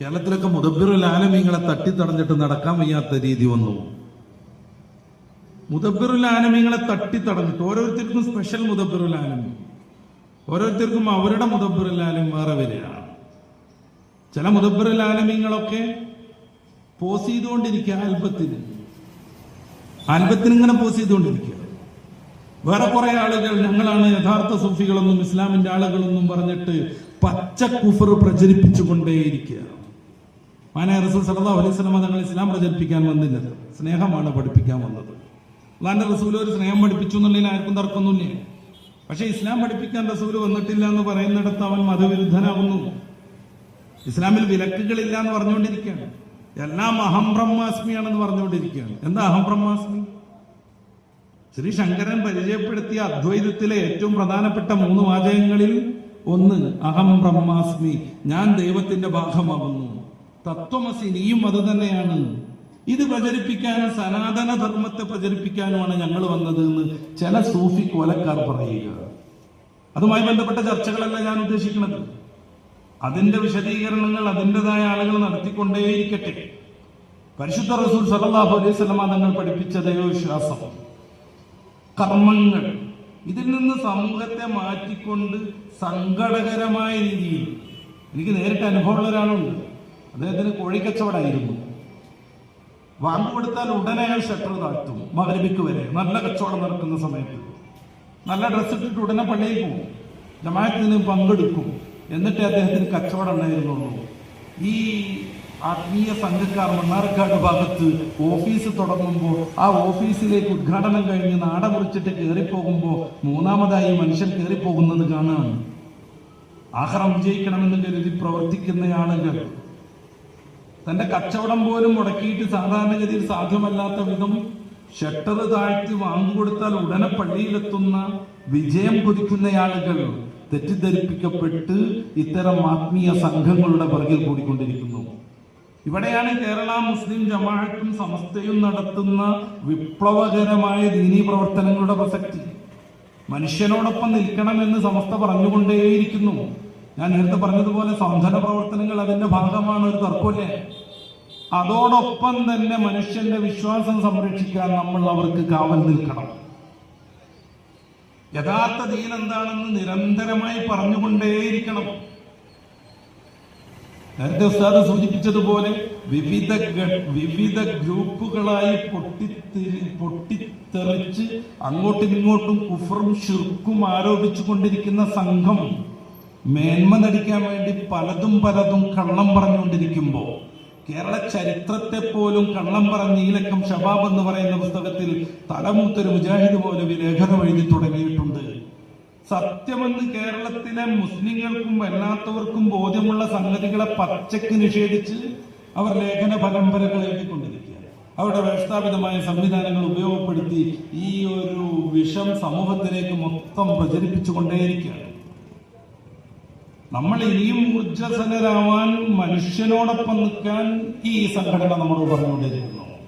കേരളത്തിലൊക്കെ മുദബിറുൽ ആലമീങ്ങളെ തട്ടിത്തടഞ്ഞിട്ട് നടക്കാൻ വയ്യാത്ത രീതി വന്നു. മുദബിറുൽ ആലമീങ്ങളെ തട്ടിത്തടഞ്ഞിട്ട് ഓരോരുത്തർക്കും സ്പെഷ്യൽ മുദബിറുൽ ആലമി. ഓരോരുത്തർക്കും അവരുടെ മുദബിറുൽ ആലം വേറെ വരികയാണ്. ചില മുദബിറുൽ ആലമീങ്ങളൊക്കെ പോസ് ചെയ്തുകൊണ്ടിരിക്കുക ആൽബത്തിന് ആൽബത്തിന് ഇങ്ങനെ പോസ് ചെയ്തുകൊണ്ടിരിക്കുക. വേറെ കുറെ ആളുകൾ ഞങ്ങളാണ് യഥാർത്ഥ സൂഫികളെന്നും ഇസ്ലാമിന്റെ ആളുകളെന്നും പറഞ്ഞിട്ട് പച്ച കുഫർ പ്രചരിപ്പിച്ചുകൊണ്ടേയിരിക്കുക മാനായ റസൂൽ സല്ലല്ലാഹു അലൈഹി വസല്ലം തങ്ങൾ ഇസ്ലാം പ്രചരിപ്പിക്കാൻ വന്നില്ല. സ്നേഹമാണ് പഠിപ്പിക്കാൻ വന്നത്. അള്ളാന്റെ റസൂൽ ഒരു സ്നേഹം പഠിപ്പിച്ചു എന്നുള്ളതിൽ ആർക്കും തർക്കമൊന്നുമില്ല. പക്ഷെ ഇസ്ലാം പഠിപ്പിക്കാൻ റസൂൽ വന്നിട്ടില്ല എന്ന് പറയുന്നിടത്ത് അവൻ മതവിരുദ്ധനാകുന്നു. ഇസ്ലാമിൽ വിലക്കുകളില്ല എന്ന് പറഞ്ഞുകൊണ്ടിരിക്കുകയാണ്. എല്ലാം അഹം ബ്രഹ്മാസ്മിയാണെന്ന് പറഞ്ഞുകൊണ്ടിരിക്കുകയാണ്. എന്താ അഹം ബ്രഹ്മാസ്മി ശ്രീ ശങ്കരൻ പരിചയപ്പെടുത്തിയ അദ്വൈതത്തിലെ ഏറ്റവും പ്രധാനപ്പെട്ട മൂന്ന് വാചകങ്ങളിൽ ഒന്ന് അഹം ബ്രഹ്മാസ്മി ഞാൻ ദൈവത്തിന്റെ ഭാഗമാകുന്നു. തത്വമസി നീയും അത് തന്നെയാണ്. ഇത് പ്രചരിപ്പിക്കാനും സനാതന ധർമ്മത്തെ പ്രചരിപ്പിക്കാനുമാണ് ഞങ്ങൾ വന്നത് എന്ന് ചില സൂഫി കോലക്കാർ പറയുക. അതുമായി ബന്ധപ്പെട്ട ചർച്ചകളല്ല ഞാൻ ഉദ്ദേശിക്കുന്നത്. അതിന്റെ വിശദീകരണങ്ങൾ അതിന്റെതായ ആളുകൾ നടത്തിക്കൊണ്ടേയിരിക്കട്ടെ. പരിശുദ്ധ റസൂൽ സല്ലല്ലാഹു അലൈഹി വസല്ലമ തങ്ങൾ പഠിപ്പിച്ച ദൈവവിശ്വാസം കർമ്മങ്ങൾ. ഇതിൽ നിന്ന് സമൂഹത്തെ മാറ്റിക്കൊണ്ട് സങ്കടകരമായ രീതിയിൽ. എനിക്ക് നേരിട്ട് അനുഭവമുള്ള ഒരാളുണ്ട്. അദ്ദേഹത്തിന് കോഴിക്കച്ചവടമായിരുന്നു വാങ്ങു കൊടുത്താൽ ഉടനെ അയാൾ ഷട്ടർ താഴ്ത്തും. മകരവിക്ക് വരെ. നല്ല കച്ചവടം നടക്കുന്ന സമയത്ത്. നല്ല ഡ്രസ്സ് ഇട്ടിട്ട് ഉടനെ പള്ളിയിൽ പോകും. ജമാഅത്തിന് പങ്കെടുക്കും. എന്നിട്ട് അദ്ദേഹത്തിന് കച്ചവടം ഉണ്ടായിരുന്നുള്ളൂ. ഈ ആത്മീയ സംഘക്കാർ മണ്ണാർക്കാട് ഭാഗത്ത് ഓഫീസ് തുടങ്ങുമ്പോൾ ആ ഓഫീസിലേക്ക് ഉദ്ഘാടനം കഴിഞ്ഞ് നാട മുറിച്ചിട്ട് കയറിപ്പോകുമ്പോൾ മൂന്നാമതായി മനുഷ്യൻ കയറിപ്പോകുന്നത് കാണാണ് ആഹാരം വിജയിക്കണമെന്ന് കരുതി പ്രവർത്തിക്കുന്ന ആളുകൾ തന്റെ കച്ചവടം പോലും മുടക്കിയിട്ട് സാധാരണഗതിയിൽ സാധ്യമല്ലാത്ത വിധം ഷട്ടർ താഴ്ത്തി വാങ്ങിക്കൊടുത്താൽ ഉടനെ പള്ളിയിലെത്തുന്ന വിജയം കൊതിക്കുന്ന ആളുകൾ തെറ്റിദ്ധരിപ്പിക്കപ്പെട്ട് ഇത്തരം ആത്മീയ സംഘങ്ങളുടെ പിറകിൽ കൂടിക്കൊണ്ടിരിക്കുന്നു. ഇവിടെയാണ് കേരള മുസ്ലിം ജമാഅത്തും സമസ്തയും നടത്തുന്ന വിപ്ലവകരമായ ദീനീ പ്രവർത്തനങ്ങളുടെ പ്രസക്തി. മനുഷ്യനോടൊപ്പം നിൽക്കണമെന്ന് സമസ്ത പറഞ്ഞുകൊണ്ടേയിരിക്കുന്നു. ഞാൻ നേരത്തെ പറഞ്ഞതുപോലെ സന്ധന പ്രവർത്തനങ്ങൾ അതിന്റെ ഭാഗമാണ് ഒരു തർക്കമില്ല അതോടൊപ്പം തന്നെ മനുഷ്യന്റെ വിശ്വാസം സംരക്ഷിക്കാൻ നമ്മൾ അവർക്ക് കാവൽ നിൽക്കണം. യഥാർത്ഥ ദീൻ എന്താണെന്ന് നിരന്തരമായി പറഞ്ഞുകൊണ്ടേയിരിക്കണം. നേരത്തെ ഉസ്താദ് സൂചിപ്പിച്ചതുപോലെ വിവിധ വിവിധ ഗ്രൂപ്പുകളായി പൊട്ടിത്തെറി പൊട്ടിത്തെറിച്ച് അങ്ങോട്ടും ഇങ്ങോട്ടും കുഫറും ഷിർക്കും ആരോപിച്ചു കൊണ്ടിരിക്കുന്ന സംഘം മേന്മ നടിക്കാൻ വേണ്ടി പലതും പലതും കള്ളം പറഞ്ഞുകൊണ്ടിരിക്കുമ്പോൾ കേരള ചരിത്രത്തെ പോലും കള്ളം പറഞ്ഞ് ഈലക്കം ഷബാബ് എന്ന് പറയുന്ന പുസ്തകത്തിൽ തലമൂത്തൊരു മുജാഹിദ് പോലെ ലേഖനം എഴുതി തുടങ്ങിയിട്ടുണ്ട്. സത്യമെന്ന് കേരളത്തിലെ മുസ്ലിങ്ങൾക്കും അല്ലാത്തവർക്കും ബോധ്യമുള്ള സംഗതികളെ പച്ചയ്ക്ക് നിഷേധിച്ച് അവർ ലേഖന പരമ്പരകൾ എഴുതിക്കൊണ്ടിരിക്കുക അവരുടെ വ്യവസ്ഥാപിതമായ സംവിധാനങ്ങൾ ഉപയോഗപ്പെടുത്തി ഈ ഒരു വിഷം സമൂഹത്തിലേക്ക് മൊത്തം പ്രചരിപ്പിച്ചുകൊണ്ടേയിരിക്കുകയാണ്. നമ്മൾ ഇനിയും ഊർജസ്വലരാവാൻ മനുഷ്യനോടൊപ്പം നിൽക്കാൻ ഈ സംഘടന നമ്മളോട് പറഞ്ഞുകൊണ്ടിരിക്കുന്നു